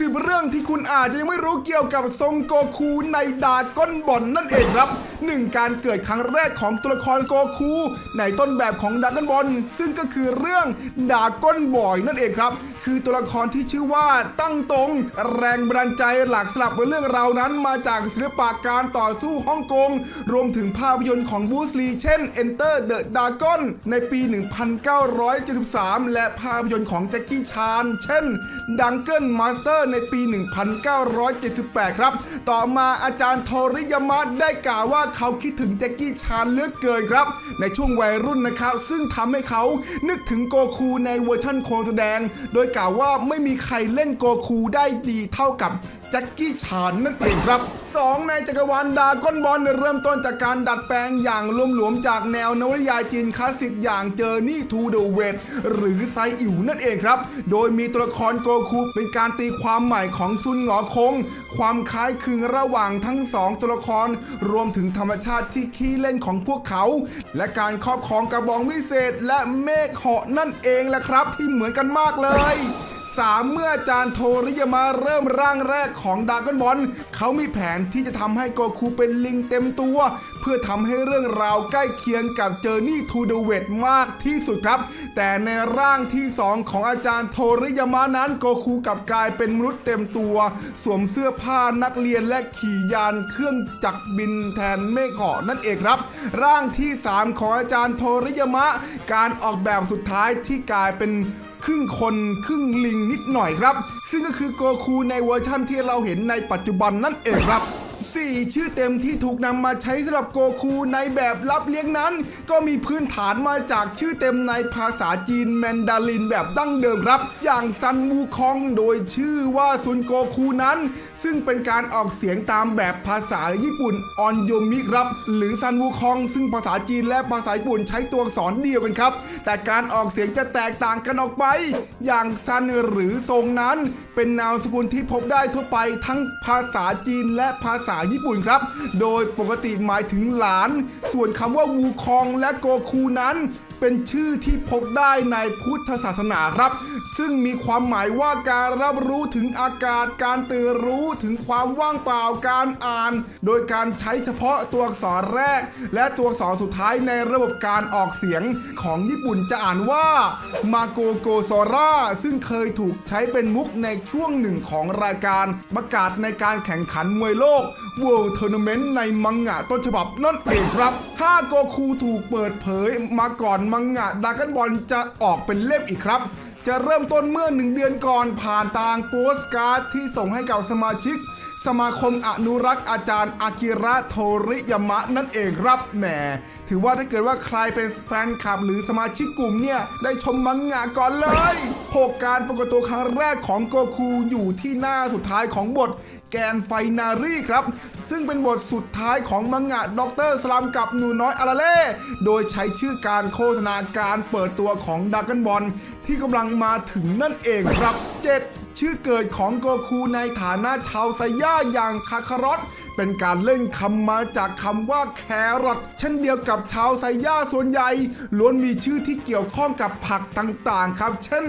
สิบเรื่องที่คุณอาจจะยังไม่รู้เกี่ยวกับทรงโกคูในดาก้อนบอลนั่นเองครับหนึ่งการเกิดครั้งแรกของตัวละครโกคูในต้นแบบของดาก้อนบอลซึ่งก็คือเรื่องดาก้อนบอยนั่นเองครับ คือตัวละครที่ชื่อว่าตั้งตรง แรงบันดาลใจหลักสลับเรื่องราวนั้นมาจากศิลปะการต่อสู้ฮ่องกง รวมถึงภาพยนตร์ของบูสลีเช่น Enter the Dragon ในปี 1973 และภาพยนตร์ของแจ็คกี้ชาน เช่น Dungeon Master ในปี 1978 ครับ ต่อมาอาจารย์โทริยามะได้กล่าวว่าเขาคิดถึงแจ็คกี้ชานเลือกเกินครับ ในช่วงวัยรุ่นนะครับ ซึ่งทำให้เขานึกถึงโกคูในเวอร์ชั่นโคนแสดง โดยกล่าวว่าไม่มีใครเล่นโกคูได้ดีเท่ากับแจ็คกี้ชานนั่นเองครับ 2 ในจักรวาลดาก้อนบอลเริ่มต้นจากการดัดแปลงอย่างหลวมๆจากแนวนวนิยายจีนคลาสสิกอย่างเจอร์นี่ทูเดอะเวทหรือไซอิ๋วนั่นเองครับ โดยมีตัวละครโกคูเป็นการตีความใหม่ของซุนหงอคง ความคล้ายคลึงระหว่างทั้งสองตัวละคร รวมถึงธรรมชาติที่ขี้เล่นของพวกเขา และการครอบครองกระบองวิเศษและเมฆเหาะนั่นเองแหละครับ ที่เหมือนกันมากเลย สามเมื่ออาจารย์โทริยามาเริ่มร่างแรกของดากอนบอลเขามีแผนที่จะทำให้โกคูเป็นลิงเต็มตัว เพื่อทำให้เรื่องราวใกล้เคียงกับเจอร์นี่ทูเดเวทมากที่สุดครับ แต่ในร่างที่ 2 ของอาจารย์โทริยามานั้นโกคูกับกลายเป็นมนุษย์เต็มตัว สวมเสื้อผ้านักเรียนและขี่ยานเครื่องจักรบินแทนเมฆเหาะนั่นเองครับ ร่างที่ 3 ของอาจารย์โทริยามะ การออกแบบสุดท้ายที่กลายเป็น ครึ่งคนครึ่งลิงนิดหน่อยครับ ซึ่งก็คือโกคูในเวอร์ชั่นที่เราเห็นในปัจจุบันนั่นเองครับ 4 ชื่อเต็มที่ถูกนำมาใช้สำหรับโกคูในแบบรับเลี้ยงนั้น ก็มีพื้นฐานมาจากชื่อเต็มในภาษาจีนแมนดารินแบบดั้งเดิมครับ อย่างซันวูคองโดยชื่อว่าซุนโกคูนั้น ซึ่งเป็นการออกเสียงตามแบบภาษาญี่ปุ่นออนโยมิครับหรือซันวูคอง ซึ่งภาษาจีนและภาษาญี่ปุ่นใช้ตัวอักษรเดียวกันครับ แต่การออกเสียงจะแตกต่างกันออกไป อย่างซันหรือทรงนั้น เป็นนามสกุลที่พบได้ทั่วไปทั้งภาษาจีนและภาษาญี่ปุ่นครับ โดยปกติหมายถึงหลาน ส่วนคำว่าวูคองและโกคูนั้น เป็นชื่อที่พบได้ในพุทธศาสนาครับ ซึ่งมีความหมายว่าการรับรู้ถึงอากาศ การตื่นรู้ถึงความว่างเปล่าการอ่าน โดยการใช้เฉพาะตัวอักษรแรก และตัวอักษรสุดท้ายในระบบการออกเสียงของญี่ปุ่นจะอ่านว่ามาโกโกโซราซึ่งเคยถูกใช้เป็นมุกในช่วงหนึ่งของรายการประกาศในการแข่งขันมวยโลก World Tournament ในมังงะต้นฉบับนั่นเองครับ ถ้าโกคูถูกเปิดเผยมาก่อนมังงะดากันบอลจะออกเป็นเล่มอีกครับ จะเริ่มต้นเมื่อหนึ่งเดือนก่อนผ่านทางโปสการ์ดที่ส่งให้กับสมาชิก สมาคมอนุรักษ์อาจารย์อากิระโทริยามะนั่นเองครับแหมถือว่าถ้าเกิดว่าใครเป็นแฟนคลับหรือสมาชิกกลุ่มเนี่ย ได้ชมมังงะก่อนเลยหกการปรากฏตัวครั้งแรกของโกคูอยู่ที่หน้าสุดท้ายของบทแกนไฟนารีครับ ซึ่งเป็นบทสุดท้ายของมังงะด็อกเตอร์สลัมกับหนูน้อยอาราเล่โดยใช้ชื่อการโฆษณาการเปิดตัวของดักกันบอลที่กำลังมาถึงนั่นเองครับ 7 ชื่อเกิดของโกคูในฐานะชาวไซย่าอย่างคาคารอตเป็นการเล่นคำมาจากคำว่าแครอทเช่นเดียวกับชาวไซย่าส่วนใหญ่ ล้วนมีชื่อที่เกี่ยวข้องกับผักต่างๆ ครับ เช่น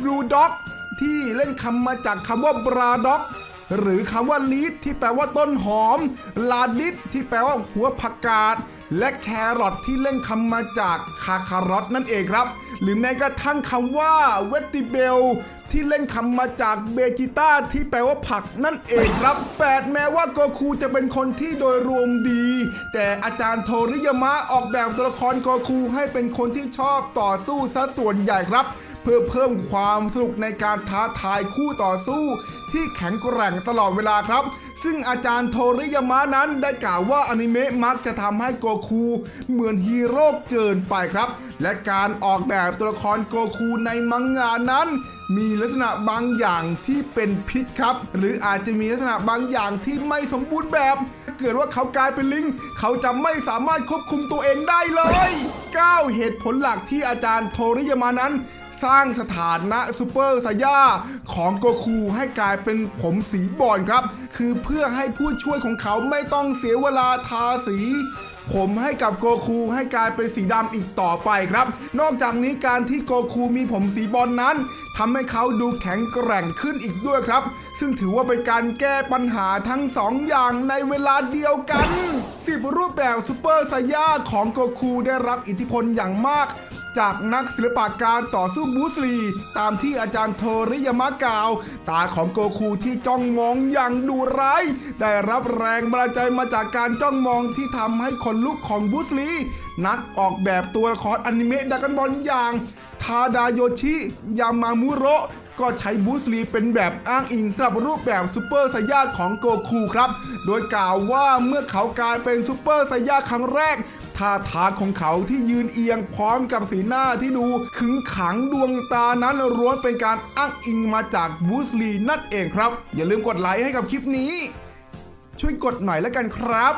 บลูด็อกที่เล่นคำมาจากคำว่าบราด็อก หรือคำว่าลีดที่แปลว่าต้นหอม ลาดิสที่แปลว่าหัวผักกาดและแครอทที่เล่นคำมาจากคาคารอทนั่นเองครับ หรือแม้กระทั่งคำว่าเวติเบล ที่เล่นคำมาจากเบจิต้าที่แปลว่าผักนั่นเองครับ 8 แม้ว่าโกคูจะเป็นคนที่โดยรวมดี แต่อาจารย์โทริยามะออกแบบตัวละครโกคูให้เป็นคนที่ชอบต่อสู้ซะส่วนใหญ่ครับ เพื่อเพิ่มความสนุกในการท้าทายคู่ต่อสู้ ที่แข็งแกร่งตลอดเวลาครับ ซึ่งอาจารย์โทริยามะนั้นได้กล่าวว่าอนิเมะมักจะทำให้โกคูเหมือนฮีโร่เกินไปครับ และการออกแบบตัวละครโกคูในมังงะนั้นมีลักษณะบางอย่างที่เป็นพิษครับ หรืออาจจะมีลักษณะบางอย่างที่ไม่สมบูรณ์แบบถ้าเกิดว่าเขากลายเป็นลิง เขาจะไม่สามารถควบคุมตัวเองได้เลย 9 เหตุผลหลักที่อาจารย์โทริยามานั้น สร้างสถานะซูเปอร์ไซย่าของโกคูให้กลายเป็นผมสีบอลครับ คือเพื่อให้ผู้ช่วยของเขาไม่ต้องเสียเวลาทาสีผมให้กับโกคูให้กลายเป็นสีดำอีกต่อไปครับ นอกจากนี้การที่โกคูมีผมสีบอลนั้นทำให้เขาดูแข็งแกร่งขึ้นอีกด้วยครับ ซึ่งถือว่าเป็นการแก้ปัญหาทั้งสองอย่างในเวลาเดียวกัน 10 รูปแบบซูเปอร์ไซย่าของโกคูได้รับอิทธิพลอย่างมาก จากนักศิลปะการต่อสู้บูสลี ตามที่อาจารย์โทริยามะกล่าว ตาของโกคูที่จ้องมองอย่างดุร้าย ได้รับแรงบันดาลใจมาจากการจ้องมองที่ทำให้คนลุกของบูสลี นักออกแบบตัวละครอนิเมะดักันบอลอย่างทาดาโยชิยามามุโรก็ใช้บูสลีเป็นแบบอ้างอิงสำหรับรูปแบบซูเปอร์ไซย่าของโกคูครับ โดยกล่าวว่าเมื่อเขากลายเป็นซูเปอร์ไซย่าครั้งแรก ท่าทางของเขาที่ยืนเอียงพร้อมกับสีหน้าที่ดูขึงขังดวงตานั้นล้วนเป็นการอ้างอิงมาจากบูสลีนั่นเองครับ อย่าลืมกดไลค์ให้กับคลิปนี้ ช่วยกดหน่อยแล้วกันครับ